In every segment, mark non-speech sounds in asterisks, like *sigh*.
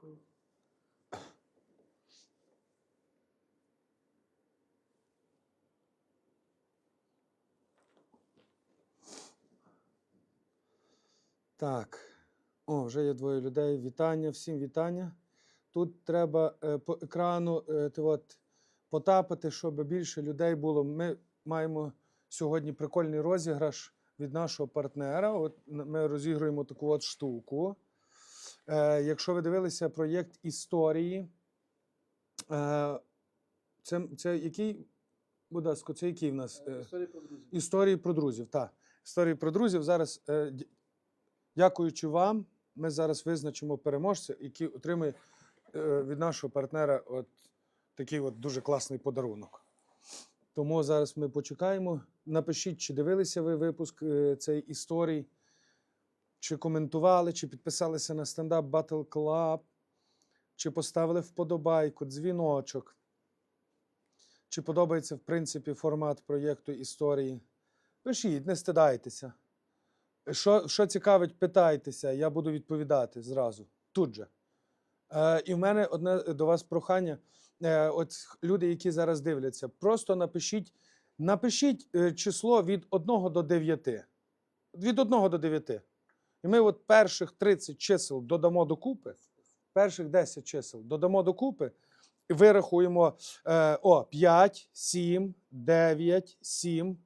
пив. Так. О, вже є двоє людей. Вітання, всім вітання. Тут треба е, по екрану е, ти от, потапати, щоб більше людей було. Ми маємо сьогодні прикольний розіграш від нашого партнера. От ми розігруємо таку от штуку. Е, якщо ви дивилися проєкт історії, е, це, це який, будь ласка, це який в нас? е, Історія про друзів. Історії про друзів. Так. Історії про друзів. Зараз, дякуючи вам, ми зараз визначимо переможця, який отримає е, від нашого партнера от такий от дуже класний подарунок. Тому зараз ми почекаємо. Напишіть, чи дивилися ви випуск цей історій, чи коментували, чи підписалися на стендап Battle Club, чи поставили вподобайку, дзвіночок. Чи подобається, в принципі, формат проєкту історії? Пишіть, не стидайтеся. Що, що цікавить, питайтеся, я буду відповідати зразу, тут же. Е, і в мене одне до вас прохання. Е, от люди, які зараз дивляться, просто напишіть, напишіть е, число від 1 до 9. Від 1 до 9. І ми от перших 30 чисел додамо докупи, перших 10 чисел додамо докупи, і вирахуємо е, о, 5, 7, 9, 7,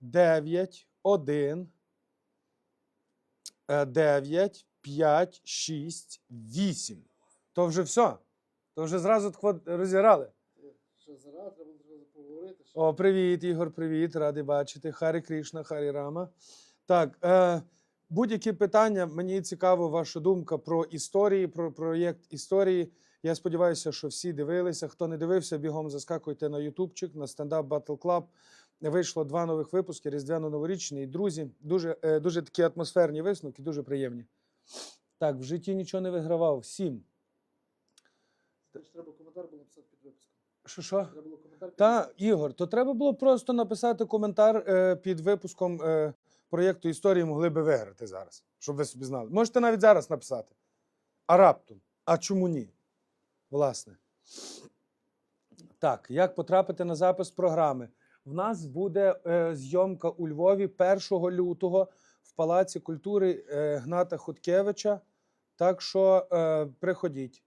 9, 1, 9, 5, 6, 8. То вже все. То вже зразу розіграли. Ще зараз треба зразу поговорити. О, привіт, Ігор, привіт, радий бачити. Харі Кришна, Харі Рама. Так, е, будь-які питання, мені цікаво ваша думка про історії, про проєкт історії. Я сподіваюся, що всі дивилися. Хто не дивився, бігом заскакуйте на Ютубчик, на стендап Battle Club. Вийшло два нових випуски: Різдвяно-новорічний. Друзі, дуже, е, дуже такі атмосферні висновки, дуже приємні. Так, в житті нічого не вигравав. Сім. Це ж треба коментар було написати під випуском. Що що? Треба було коментар під Та. Ігор, то треба було просто написати коментар е, під випуском е, проєкту історії могли би виграти зараз, щоб ви собі знали. Можете навіть зараз написати. А раптом. А чому ні? Власне. Так, як потрапити на запис програми? В нас буде е, зйомка у Львові 1 лютого в Палаці культури е, Гната Хуткевича. Так що е, приходіть.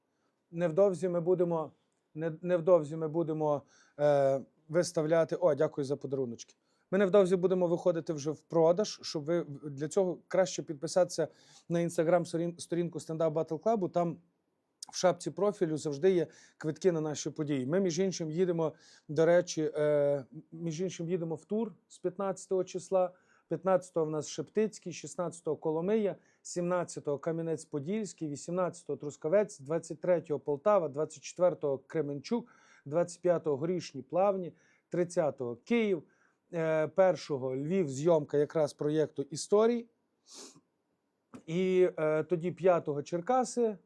Невдовзі ми будемо, не, невдовзі ми будемо е, виставляти. О, дякую за подаруночки. Ми невдовзі будемо виходити вже в продаж, щоб ви для цього краще підписатися на інстаграм сторінку Stand Up Battle Club. Там в шапці профілю завжди є квитки на наші події. Ми, між іншим, їдемо, до речі, е, між іншим, їдемо в тур з 15 числа. 15-го в нас Шептицький, 16-го Коломия, 17-го Кам'янець-Подільський, 18-го Трускавець, 23-го Полтава, 24-го Кременчук, 25-го Горішні Плавні, 30-го Київ, 1-го Львів, зйомка якраз проєкту історій. І е, тоді 5-го Черкаси,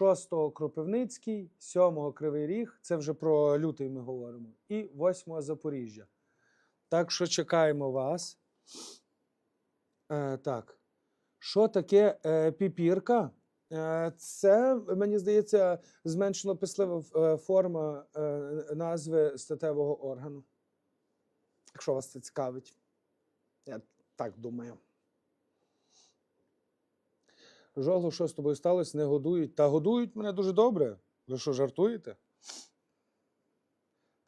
6-го Кропивницький, 7-го Кривий Ріг, це вже про лютий ми говоримо, і 8-го Запоріжжя. Так що чекаємо вас. Е, так. Що таке е, піпірка? Е, це, мені здається, зменшено пислива е, форма е, назви статевого органу. Якщо вас це цікавить. Я так думаю. Жогло, що з тобою сталося, не годують. Та годують мене дуже добре. Ви що, жартуєте?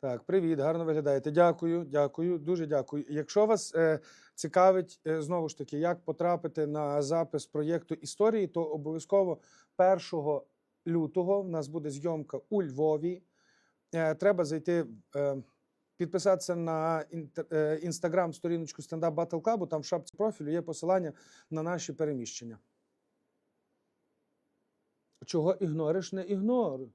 Так, привіт, гарно виглядаєте. Дякую, дякую, дуже дякую. Якщо вас е, цікавить, е, знову ж таки, як потрапити на запис проєкту історії, то обов'язково 1 лютого в нас буде зйомка у Львові. Е, треба зайти, е, підписатися на інстаграм сторіночку Stand Up Battle Club, там в шапці профілю є посилання на наші переміщення. Чого ігнориш, не ігноруй.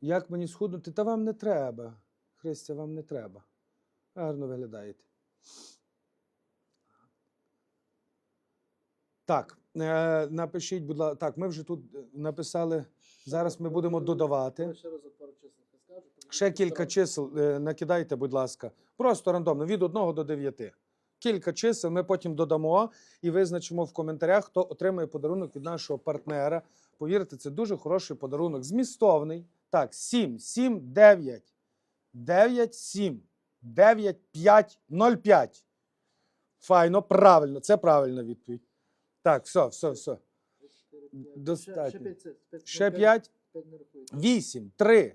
Як мені схуднути? Та вам не треба. Христя, вам не треба. Гарно виглядаєте. Так, е, напишіть, будь ласка. Так, ми вже тут е, написали. Зараз ми будемо додавати. Ще кілька чисел е, накидайте, будь ласка. Просто рандомно, від 1 до 9. Кілька чисел ми потім додамо і визначимо в коментарях, хто отримає подарунок від нашого партнера повірте, це дуже хороший подарунок. Змістовний. Так, 7, 7, 9, 9, 7, 9, 5, 0, 5. Файно, правильно, це правильна відповідь. Так, все, все, все. Достатньо. Ще 5. П'ять- Ще ну, 5, п'ять не рахується. 8, 3.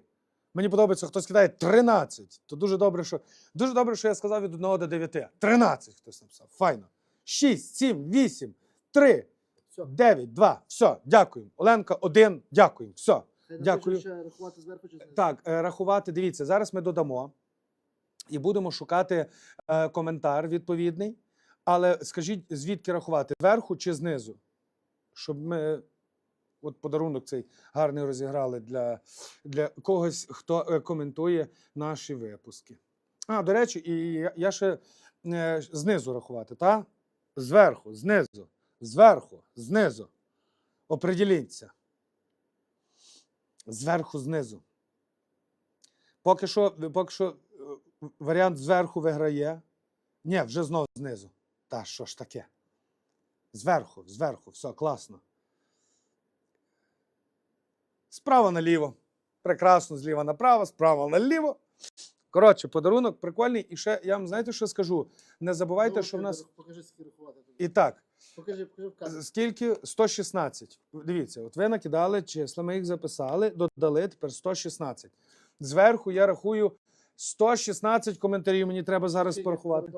Мені подобається, хтось кидає 13. То дуже добре, що дуже добре, що я сказав від 1 до 9. 13 хтось написав. Файно. 6, 7, 8, 3, Все. 9, 2. Все, дякую. Оленка, 1, дякую. Все. Дякую. ще рахувати зверху чи. Так, е, рахувати, дивіться, зараз ми додамо і будемо шукати е, коментар відповідний. Але скажіть, звідки рахувати? Зверху чи знизу? Щоб ми от подарунок цей гарний розіграли для, для когось, хто е, коментує наші випуски. А, до речі, і я, ще е, знизу рахувати, так? Зверху, знизу, зверху, знизу. Оприділіться. Зверху, знизу. Поки що, поки що е, варіант зверху виграє. Ні, вже знову знизу. Та що ж таке? Зверху, зверху, все, класно. Справа наліво. Прекрасно, зліва направо, справа наліво. Коротше, подарунок прикольний. І ще я вам знаєте, що скажу? Не забувайте, Ну, що в нас. Покажи, скільки рахувати. І так, Покажи, покажи в. Скільки? 116. Дивіться, от ви накидали числа, ми їх записали, додали тепер 116. Зверху я рахую 116 коментарів. Мені треба зараз Скільки? порахувати.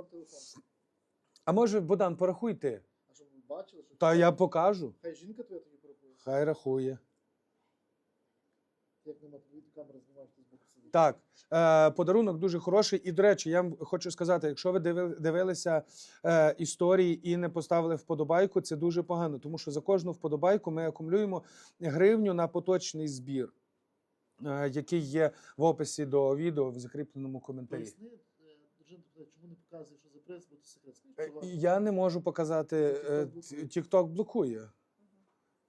А може, Богдан, порахуй ти? А щоб бачили, що Та я покажу. хай жінка твоя тоді порахує. Хай рахує. Як нема тобі камера знімаєш, ти збоку сидиш. Так, е, подарунок дуже хороший. І, до речі, я вам хочу сказати: якщо ви диви- дивилися е, історії і не поставили вподобайку, це дуже погано, тому що за кожну вподобайку ми акумулюємо гривню на поточний збір, е, який є в описі до відео в закріпленому коментарі. Поясни, е, чому не показуєш, що за приз, бо це секрет. Е, Я не можу показати, е, TikTok блокує. TikTok блокує,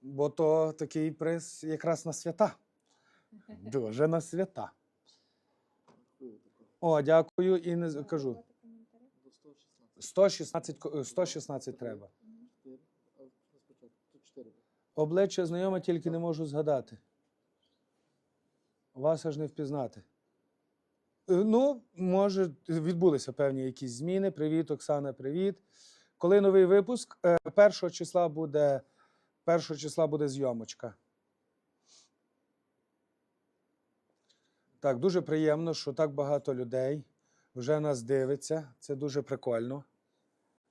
бо то такий приз якраз на свята. Дуже на свята. О, дякую і не кажу. 116. 116, ко- е, 116 треба. Чотири. А, не спочатку. Тут 4. Обличчя знайоме, тільки не можу згадати. Вас аж не впізнати. Е, Ну, може, відбулися певні якісь зміни. Привіт, Оксана, привіт. Коли новий випуск? Е, Першого числа буде, першого числа буде зйомочка. Так, дуже приємно, що так багато людей вже нас дивиться. Це дуже прикольно.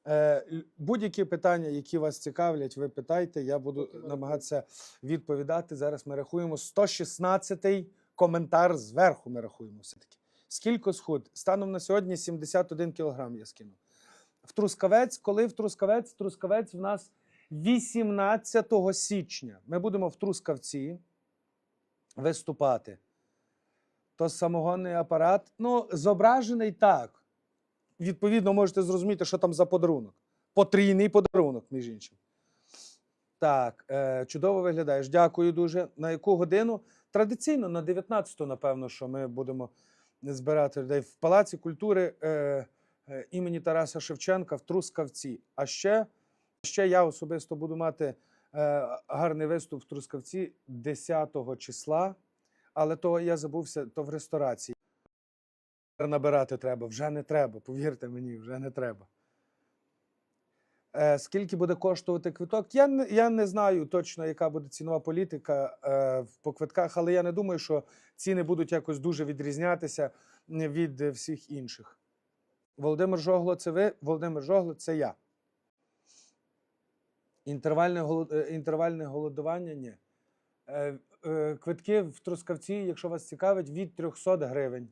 Е, Будь-які питання, які вас цікавлять, ви питайте. Я буду намагатися відповідати. Зараз ми рахуємо 116-й коментар зверху. Ми рахуємо все-таки. Скільки схуд? Станом на сьогодні 71 кілограм я скинув. В Трускавець, коли в Трускавець? Трускавець в нас 18 січня. Ми будемо в Трускавці виступати. То самогонний апарат, ну, зображений так. Відповідно, можете зрозуміти, що там за подарунок. Потрійний подарунок, між іншим. Так, е, чудово виглядаєш. Дякую дуже. На яку годину? Традиційно на 19-ту, напевно, що ми будемо збирати людей в Палаці культури е, е, імені Тараса Шевченка в Трускавці. А ще, ще я особисто буду мати е, гарний виступ в Трускавці 10 числа, але то я забувся, то в ресторації. Набирати треба, вже не треба, повірте мені, вже не треба. Е, скільки буде коштувати квиток? Я не, я не знаю точно, яка буде цінова політика е, по квитках, але я не думаю, що ціни будуть якось дуже відрізнятися від всіх інших. Володимир Жогло, це ви, Володимир Жогло, це я. Інтервальне, голод- е, інтервальне голодування ні. Е, е, квитки в Трускавці, якщо вас цікавить, від 300 гривень.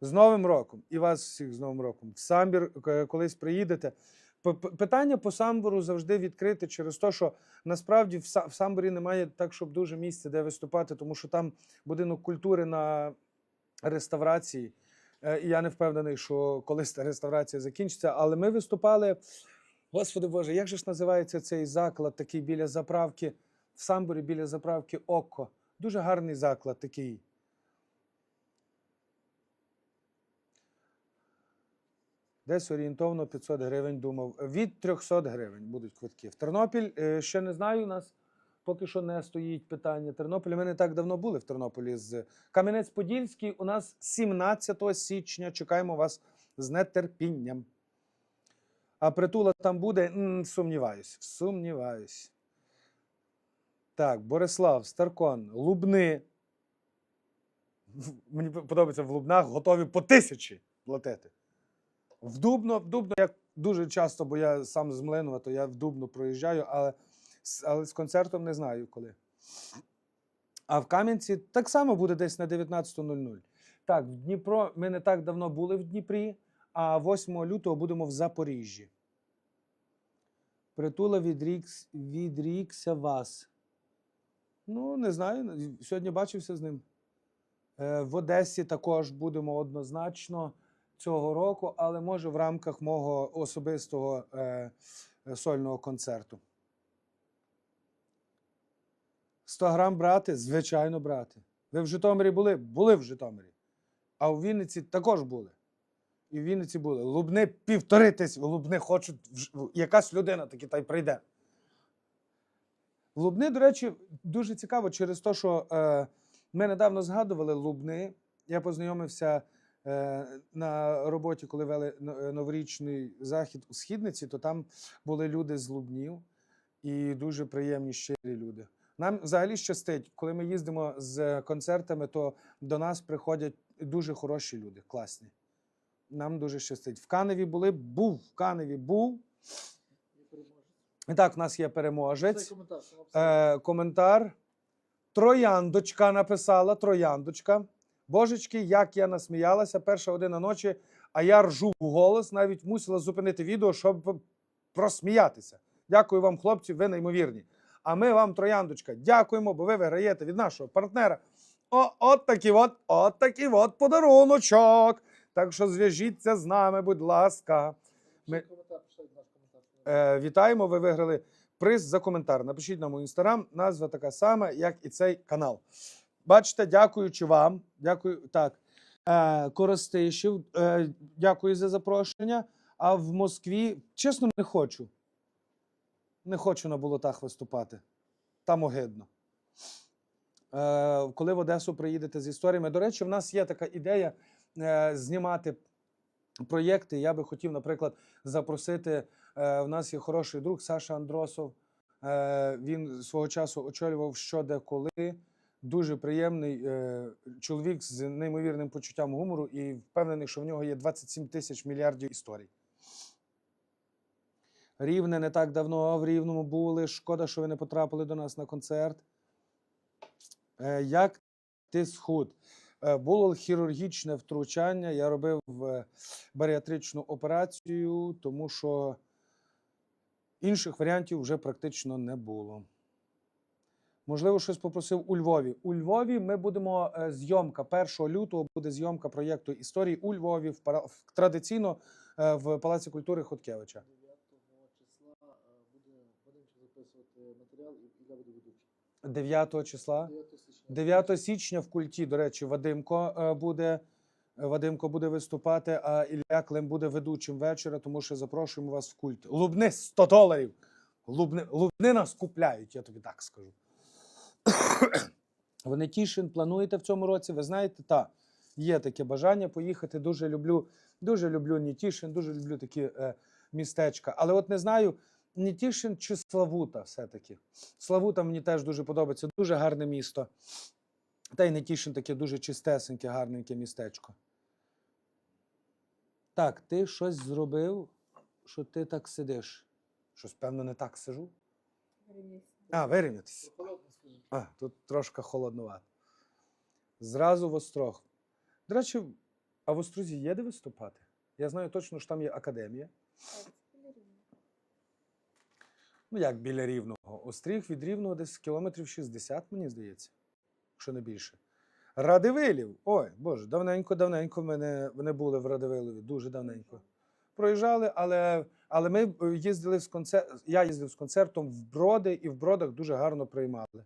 З Новим роком і вас всіх з Новим роком. В Самбір е, колись приїдете. Питання по самбору завжди відкрите через те, що насправді в Са- в самборі немає так, щоб дуже місця, де виступати, тому що там будинок культури на реставрації. І я не впевнений, що колись та реставрація закінчиться. Але ми виступали. Господи Боже, як же ж називається цей заклад такий біля заправки в самборі біля заправки Око? Дуже гарний заклад такий. Десь орієнтовно 500 гривень думав. Від 300 гривень будуть квитки. В Тернопіль е, ще не знаю, у нас поки що не стоїть питання Тернополя. Ми не так давно були в Тернополі з Кам'янець-Подільський. У нас 17 січня. Чекаємо вас з нетерпінням. А притула там буде, М, сумніваюсь, сумніваюсь. Так, Борислав, Старкон, Лубни. Мені подобається в Лубнах готові по тисячі платити. В Дубно, в Дубно я дуже часто, бо я сам з Млинова, то я в Дубно проїжджаю, але, але з концертом не знаю коли. А в Кам'янці так само буде десь на 19.00. Так, в Дніпро ми не так давно були в Дніпрі, а 8 лютого будемо в Запоріжжі. Притула відрікс, відрікся вас. Ну, не знаю. Сьогодні бачився з ним. Е, В Одесі також будемо однозначно цього року, але може в рамках мого особистого е, сольного концерту. 100 грам брати? Звичайно, брати. Ви в Житомирі були? Були в Житомирі. А у Вінниці також були. І в Вінниці були. Лубни півтори тисячі. Лубни хочуть, якась людина таки та й прийде. Лубни, до речі, дуже цікаво через те, що е, ми недавно згадували Лубни. Я познайомився е, на роботі, коли вели е, новорічний захід у східниці, то там були люди з Лубнів і дуже приємні щирі люди. Нам взагалі щастить, коли ми їздимо з концертами, то до нас приходять дуже хороші люди, класні. Нам дуже щастить. В Каневі були, був в Каневі, був. І так, в нас є переможець. коментар. Е, коментар. Трояндочка написала, трояндочка. Божечки, як я насміялася, перша година ночі, а я ржу в голос, навіть мусила зупинити відео, щоб просміятися. Дякую вам, хлопці, ви неймовірні. А ми вам, трояндочка, дякуємо, бо ви виграєте від нашого партнера. О, от такий от, от такий от подаруночок. Так що зв'яжіться з нами, будь ласка. ми-. Е, вітаємо, ви виграли приз за коментар. Напишіть нам у інстаграм, назва така сама, як і цей канал. Бачите, дякуючи вам. Дякую. Так. Е, Коростишів, е, дякую за запрошення. А в Москві, чесно, не хочу. Не хочу на болотах виступати. Там огидно. Е, коли в Одесу приїдете з історіями. До речі, в нас є така ідея знімати проєкти. Я би хотів, наприклад, запросити. Е, в нас є хороший друг Саша Андросов. Е, він свого часу очолював що де коли. Дуже приємний е, чоловік з неймовірним почуттям гумору і впевнений, що в нього є 27 тисяч мільярдів історій. Рівне не так давно в Рівному були. Шкода, що ви не потрапили до нас на концерт. Е, як ти схуд? Е, було хірургічне втручання. Я робив е, баріатричну операцію, тому що інших варіантів вже практично не було. Можливо, щось попросив у Львові. У Львові ми будемо е, зйомка 1 лютого буде зйомка проєкту історії у Львові в, в- традиційно в Палаці культури Хоткевича. 9 числа буде записувати матеріал і Ілля буде ведучий. 9 числа. 9 січня. 9 січня в культі, до речі, Вадимко е, буде. Вадимко буде виступати, а Ілля Клим буде ведучим вечора, тому що запрошуємо вас в культ. Лубни 100 доларів. Лубни, лубни нас купляють, я тобі так скажу. *coughs* Вони Тішин плануєте в цьому році? Ви знаєте, та є таке бажання поїхати. Дуже люблю, дуже люблю Нітішин, дуже люблю такі е, містечка. Але от не знаю, Нітішин чи Славута все-таки. Славута мені теж дуже подобається, дуже гарне місто. Та й Нетішин таке дуже чистесеньке, гарненьке містечко. Так, ти щось зробив, що ти так сидиш. Щось, певно, не так сижу. А, вирівнятися. А, тут трошки холоднувато. Зразу в Острог. До речі, а в Острозі є де виступати? Я знаю точно, що там є академія. Ну, як біля Рівного. Остріг від Рівного десь кілометрів 60, мені здається, якщо не більше. Радивилів. Ой, Боже, давненько-давненько ми не, не були в Радивилові, дуже давненько. Проїжджали, але, але ми їздили з концертом. Я їздив з концертом в Броди, і в Бродах дуже гарно приймали.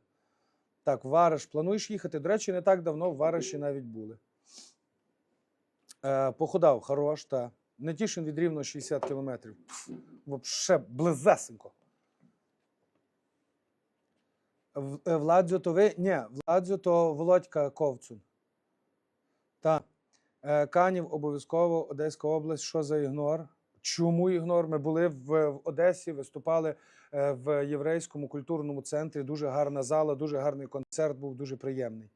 Так, в Вараш плануєш їхати? До речі, не так давно в Вараші навіть були. Е, похудав, хорош, та. Нетішин від рівно 60 кілометрів. Вообще близесенько. Е, Владзо, то ви? Ні, Владзо, то Володька Ковцун. Так. Е, Канів обов'язково Одеська область. Що за ігнор? Чому ігнор? Ми були в, Одесі, виступали е, в єврейському культурному центрі. Дуже гарна зала, дуже гарний концерт був, дуже приємний.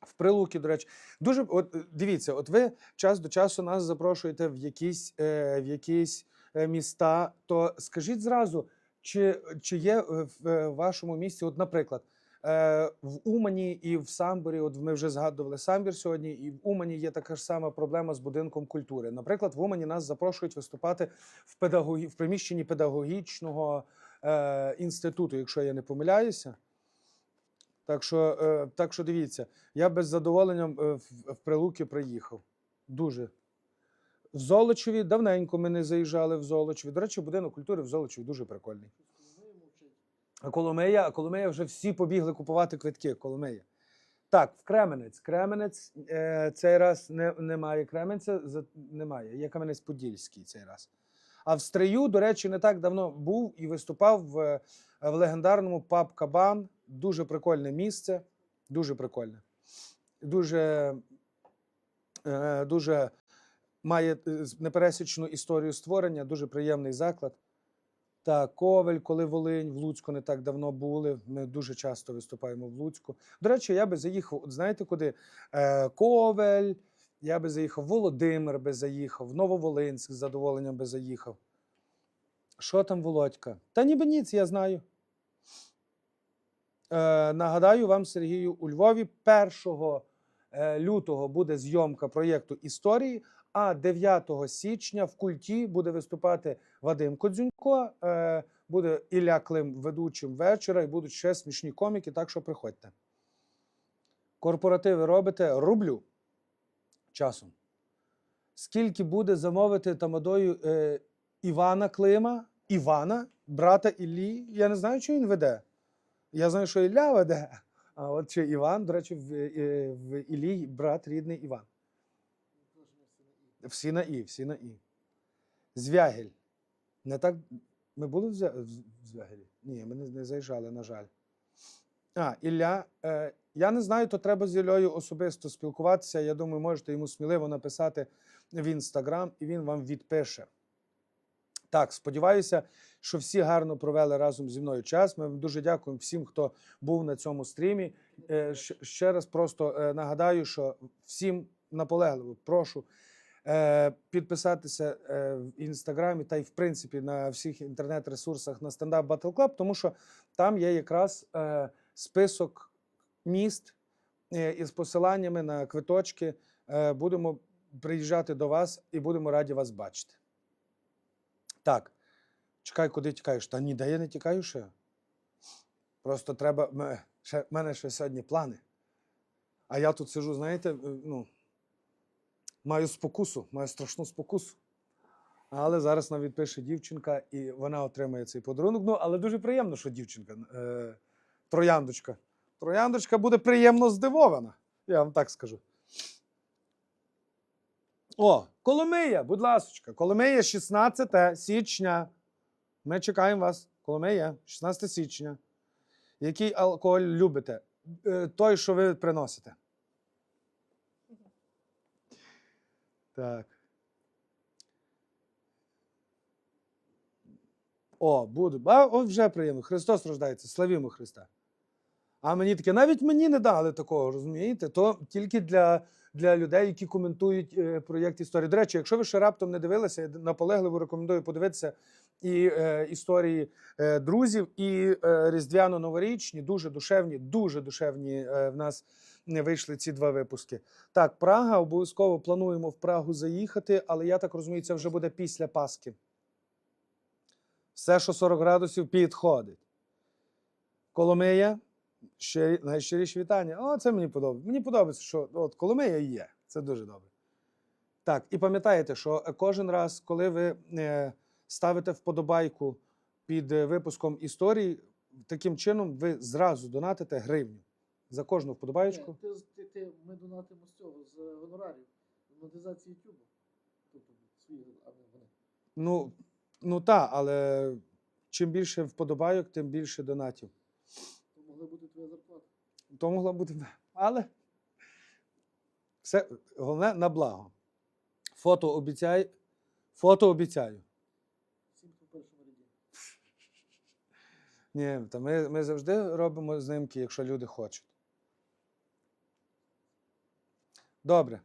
В Прилуки, до речі, дуже от дивіться, от ви час до часу нас запрошуєте в якісь, в якісь міста. То скажіть зразу, чи, чи є е, в е, вашому місті, от, наприклад, е, в Умані і в Самборі, от ми вже згадували Самбір сьогодні, і в Умані є така ж сама проблема з будинком культури. Наприклад, в Умані нас запрошують виступати в педагогі... в приміщенні педагогічного е, інституту, якщо я не помиляюся. Так що, е, так що дивіться, я без задоволення в, в Прилуки приїхав. Дуже. В Золочеві давненько ми не заїжджали в Золочеві. До речі, будинок культури в Золочеві дуже прикольний. А Коломия, а Коломия вже всі побігли купувати квитки. Коломия. Так, в Кременець. Кременець е, цей раз не, немає Кременця, за, немає. Є Кам'янець-Подільський цей раз. А в Стрию, до речі, не так давно був і виступав в, в легендарному паб Кабан. Дуже прикольне місце. Дуже прикольне. Дуже, е, дуже має е, непересічну історію створення, дуже приємний заклад. Та Ковель, коли Волинь, в Луцьку не так давно були. Ми дуже часто виступаємо в Луцьку. До речі, я би заїхав, знаєте куди? Е, Ковель, я би заїхав, Володимир би заїхав, Нововолинськ з задоволенням би заїхав. Що там, Володька? Та ніби ніц, я знаю. Е, нагадаю вам, Сергію, у Львові 1 е, лютого буде зйомка проєкту історії, а 9 січня в культі буде виступати Вадим Кодзюнько, е, буде Ілля Клим ведучим вечора, і будуть ще смішні коміки, так що приходьте. Корпоративи робите рублю часом. Скільки буде замовити тамадою е, Івана Клима, Івана, брата Іллі? Я не знаю, чи він веде. Я знаю, що Ілля веде, а от чи Іван, до речі, в, е, в Іллі брат рідний Іван. Всі на І, всі на І. Звягель. Не так. Ми були в Звягелі? Ні, ми не, заїжджали, на жаль. А, Ілля. Е, я не знаю, то треба з Іллею особисто спілкуватися. Я думаю, можете йому сміливо написати в інстаграм, і він вам відпише. Так, сподіваюся, що всі гарно провели разом зі мною час. Ми дуже дякуємо всім, хто був на цьому стрімі. Е, Ще раз просто е, нагадаю, що всім наполегливо прошу підписатися е, в інстаграмі та й в принципі на всіх інтернет-ресурсах на стендап Battle Club, тому що там є якраз е, список міст е, із посиланнями на квиточки. Е, Будемо приїжджати до вас і будемо раді вас бачити. Так, чекай, куди тікаєш? Та ніде я не тікаю ще. Просто треба. В мене ще сьогодні плани. А я тут сижу, знаєте, е, ну, маю спокусу, маю страшну спокусу. Але зараз нам відпише дівчинка, і вона отримає цей подарунок. Ну, але дуже приємно, що дівчинка, е, трояндочка. Трояндочка буде приємно здивована. Я вам так скажу. О, Коломия, будь ласочка. Коломия 16 січня. Ми чекаємо вас. Коломия, 16 січня. Який алкоголь любите? Е, Той, що ви приносите. Так. О, буду. А, о, вже приємно. Христос рождається. Славімо Христа. А мені таке, навіть мені не дали такого, розумієте? То тільки для, для людей, які коментують е, проєкт історії. До речі, якщо ви ще раптом не дивилися, я наполегливо рекомендую подивитися і е, історії е, друзів, і е, різдвяно-новорічні, дуже душевні, дуже душевні е, в нас не вийшли ці два випуски. Так, Прага, обов'язково плануємо в Прагу заїхати, але я так розумію, це вже буде після Пасхи. Все, що 40 градусів, підходить. Коломия, щирі, найщиріші вітання. О, це мені подобається. Мені подобається, що от Коломия є. Це дуже добре. Так, і пам'ятаєте, що кожен раз, коли ви е, ставите вподобайку під е, випуском історії, таким чином ви зразу донатите гривню за кожну вподобаєчку. ти, ти, ти, ми донатимо з цього, з гонорарів. монетизації YouTube. Тобто свої, а не вони. Ну, ну так, але чим більше вподобайок, тим більше донатів. То могли бути твоя зарплата. То могла бути. Але все головне на благо. Фото обіцяй, фото обіцяю. Всім, в першому ряді. Ні, та ми, ми завжди робимо знимки, якщо люди хочуть. Добре.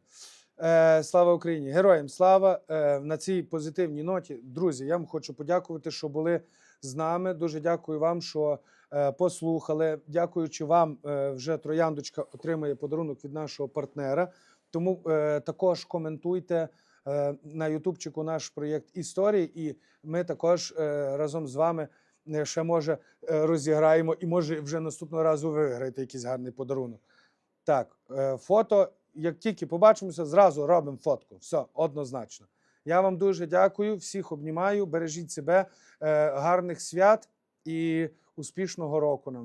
Е, слава Україні! Героям слава! Е, на цій позитивній ноті. Друзі, я вам хочу подякувати, що були з нами. Дуже дякую вам, що е, послухали. Дякуючи вам, е, вже Трояндочка отримає подарунок від нашого партнера. Тому е, також коментуйте е, на Ютубчику наш проєкт історії, і ми також е, разом з вами е, ще може розіграємо і може вже наступного разу ви виграєте якийсь гарний подарунок. Так, фото, як тільки побачимося, зразу робимо фотку. Все, однозначно. Я вам дуже дякую, всіх обнімаю, бережіть себе, е, гарних свят і успішного року нам.